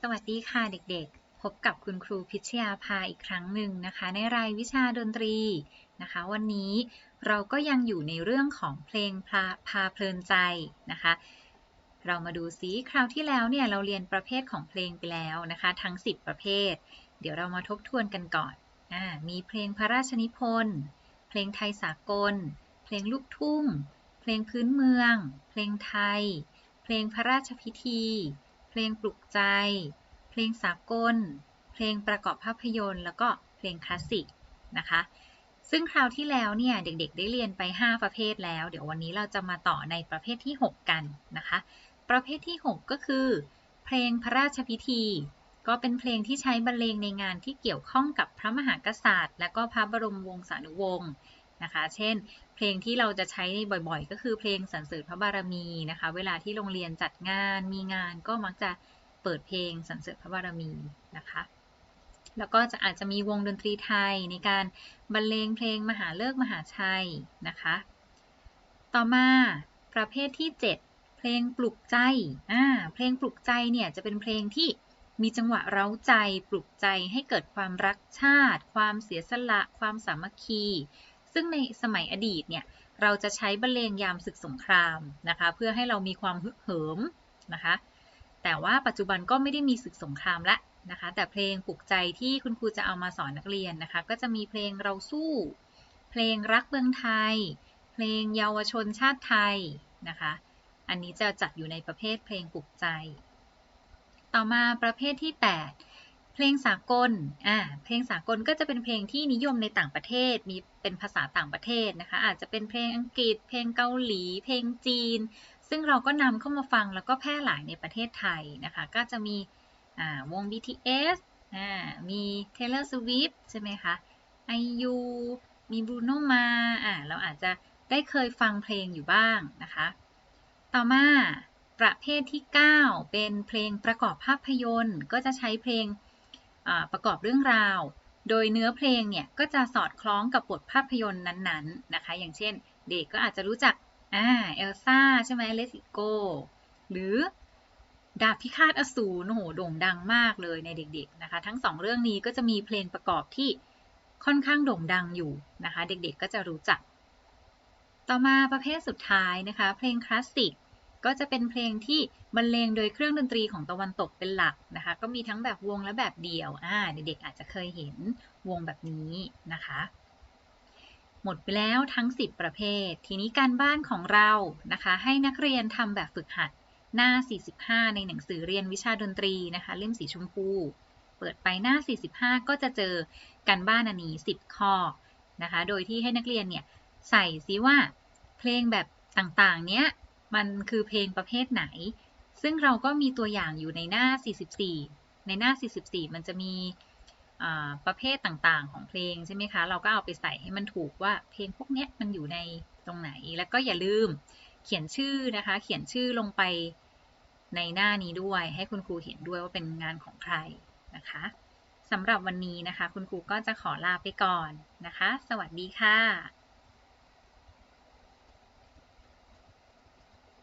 สวัสดีค่ะเด็กๆ พบกับคุณครูพิชยาภาอีกครั้งหนึ่งนะคะ ในรายวิชาดนตรีนะคะ วันนี้เราก็ยังอยู่ในเรื่องของเพลงพาพาเพลินใจนะคะ เรามาดูซิคราวที่แล้วเนี่ยเราเรียนประเภทของเพลงไปแล้วนะคะ ทั้ง 10 ประเภท เดี๋ยวเรามาทบทวนกันก่อนอมีเพลงพระราชนิพนธ์เพลงไทยสากล เพลงลูกทุ่ง เพลงพื้นเมือง เพลงไทย เพลงพระราชพิธี ลงปลุกใจ เพลงสากล เพลงประกอบภาพยนตร์ แล้วก็เพลงคลาสสิกนะคะ ซึ่งคราวที่แล้วเนี่ยเด็กๆ ได้เรียนไป 5 ประเภทแล้ว เดี๋ยววันนี้เราจะมาต่อในประเภทที่ 6 กันนะคะ ประเภทที่ 6 ก็คือ เพลงพระราชพิธี ก็เป็นเพลงที่ใช้บรรเลงในงานที่เกี่ยวข้องกับพระมหากษัตริย์ และก็พระบรมวงศานุวงศ์นะคะ เช่น เพลงที่เราจะใช้บ่อยๆ ก็คือเพลงสรรเสริญพระบารมีนะคะ เวลาที่โรงเรียนจัดงานมีงานก็มักจะเปิดเพลงสรรเสริญพระบารมีนะคะ แล้วก็จะอาจจะมีวงดนตรีไทยในการบรรเลงเพลงมหาเลิกมหาชัยนะคะ ต่อมาประเภทที่ 7 เพลงปลุกใจอ่าเพลงปลุกใจเนี่ยจะเป็นเพลงที่มีจังหวะเร้าใจปลุกใจให้เกิดความรักชาติ ความเสียสละ ความสามัคคี ซึ่งในสมัยอดีตเนี่ยเราจะใช้บรรเลงยามศึกสงครามนะคะเพื่อให้เรามีความฮึกเหิมนะคะแต่ว่าปัจจุบันก็ไม่ได้มีศึกสงครามละนะคะแต่เพลงปลุกใจที่คุณครูจะเอามาสอนนักเรียนนะคะก็จะมีเพลงเราสู้ เพลงรักเมืองไทย เพลงเยาวชนชาติไทยนะคะอันนี้จะจัดอยู่ในประเภทเพลงปลุกใจ ต่อมาประเภทที่ 8 เพลงสากลอ่าเพลงสากลก็จะเป็นเพลงที่นิยมในต่างประเทศ มีเป็นภาษาต่างประเทศนะคะ อาจจะเป็นเพลงอังกฤษ เพลงเกาหลี เพลงจีน ซึ่งเราก็นำเข้ามาฟังแล้วก็แพร่หลายในประเทศไทยนะคะ ก็จะมีวง BTS มี Taylor Swift ใช่ไหมคะ IU มี Bruno Mars อ่าเราอาจจะได้เคยฟังเพลงอยู่บ้างนะคะ ต่อมาประเภทที่ 9 เป็นเพลงประกอบภาพยนตร์ ก็จะใช้เพลง ประกอบเรื่องราว โดยเนื้อเพลงเนี่ยก็จะสอดคล้องกับบทภาพยนตร์นั้นๆนะคะ อย่างเช่น เด็กก็อาจจะรู้จักอ่าเอลซ่าใช่ไหมเลสิโกหรือดาบพิฆาตอสูรโหโด่งดังมากเลยในเด็ก ๆนะคะ ทั้งสองเรื่องนี้ก็จะมีเพลงประกอบที่ค่อนข้างโด่งดังอยู่นะคะ เด็กๆก็จะรู้จัก ต่อมาประเภทสุดท้ายนะคะ เพลงคลาสสิก ก็จะเป็นเพลงที่บรรเลงโดยเครื่องดนตรีของตะวันตกเป็นหลักนะคะ ก็มีทั้งแบบวงและแบบเดี่ยวอ่าเด็กๆอาจจะเคยเห็นวงแบบนี้นะคะ หมดไปแล้วทั้ง 10 ประเภท ทีนี้การบ้านของเรานะคะ ให้นักเรียนทำแบบฝึกหัดหน้า 45 ในหนังสือเรียนวิชาดนตรีนะคะ เล่มสีชมพู เปิดไปหน้า 45 ก็จะเจอการบ้านอันนี้ 10 ข้อนะคะ โดยที่ให้นักเรียนเนี่ยใส่ซิว่าเพลงแบบต่างๆ เนี้ย มันคือเพลงประเภทไหน ซึ่งเราก็มีตัวอย่างอยู่ในหน้า 44 ในหน้า 44 มันจะมีประเภทต่างๆ ของเพลงใช่ไหมคะ เราก็เอาไปใส่ให้มันถูกว่าเพลงพวกนี้มันอยู่ในตรงไหน แล้วก็อย่าลืมเขียนชื่อนะคะ เขียนชื่อลงไปในหน้านี้ด้วย ให้คุณครูเห็นด้วยว่าเป็นงานของใครนะคะสำหรับวันนี้นะคะ คุณครูก็จะขอลาไปก่อนนะคะ สวัสดีค่ะ